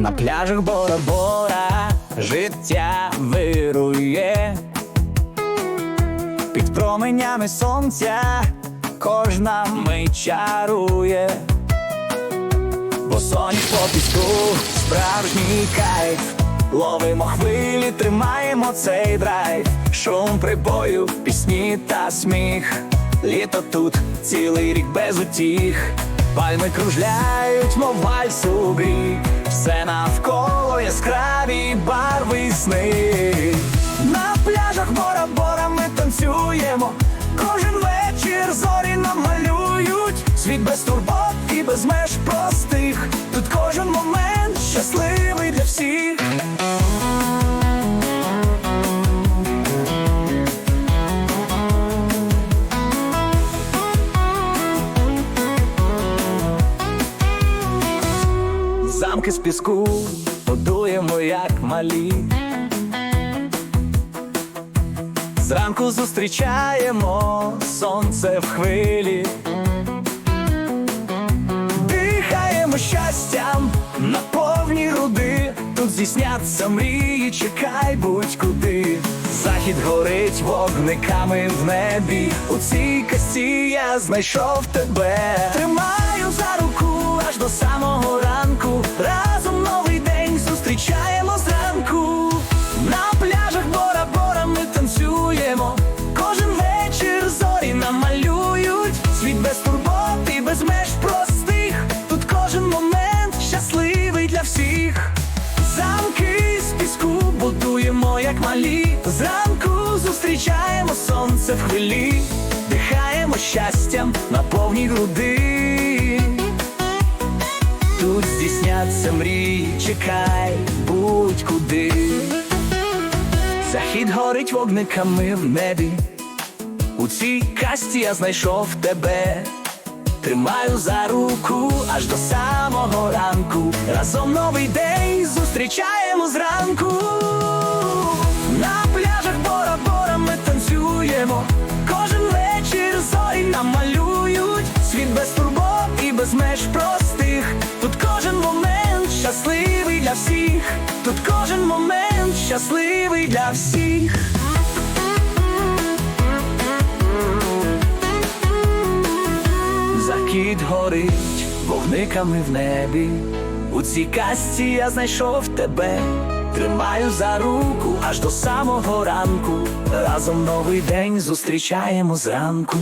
На пляжах Бора-Бора життя вирує, під променями сонця кожна мить чарує, бо соняк по піску справжній кайф. Ловимо хвилі, тримаємо цей драйв, шум прибою, пісні та сміх. Літо тут цілий рік без утіх. Пальми кружляють, мов вальс у бік Все навколо яскраві барви сни. На пляжах бора-бора ми танцюємо. Кожен вечір зорі нам малюють, Світ без турбот і без меж Замки з піску будуємо як малі. Зранку зустрічаємо сонце в хвилі. Дихаємо щастям на повні груди. Тут здійсняться мрії, чекай будь-куди. Захід горить вогниками в небі. У цій касті я знайшов тебе. Тримаю Світ без турбот і без меж простих. Тут кожен момент щасливий для всіх. Замки з піску будуємо, як малі. Зранку зустрічаємо сонце в хвилі, дихаємо щастям на повні груди. Тут здійсняться мрії, чекай будь-куди. Захід горить вогниками в небі. У цій касті я знайшов тебе. Тримаю за руку аж до самого ранку. Разом новий день зустрічаємо зранку. На пляжах Бора-Бора ми танцюємо. Кожен вечір зорі намалюють. Світ без турбот і без меж простих. Тут кожен момент щасливий для всіх. Тут кожен момент щасливий для всіх. Горить вогниками в небі. У цій касті я знайшов тебе. Тримаю за руку аж до самого ранку. Разом новий день зустрічаємо зранку.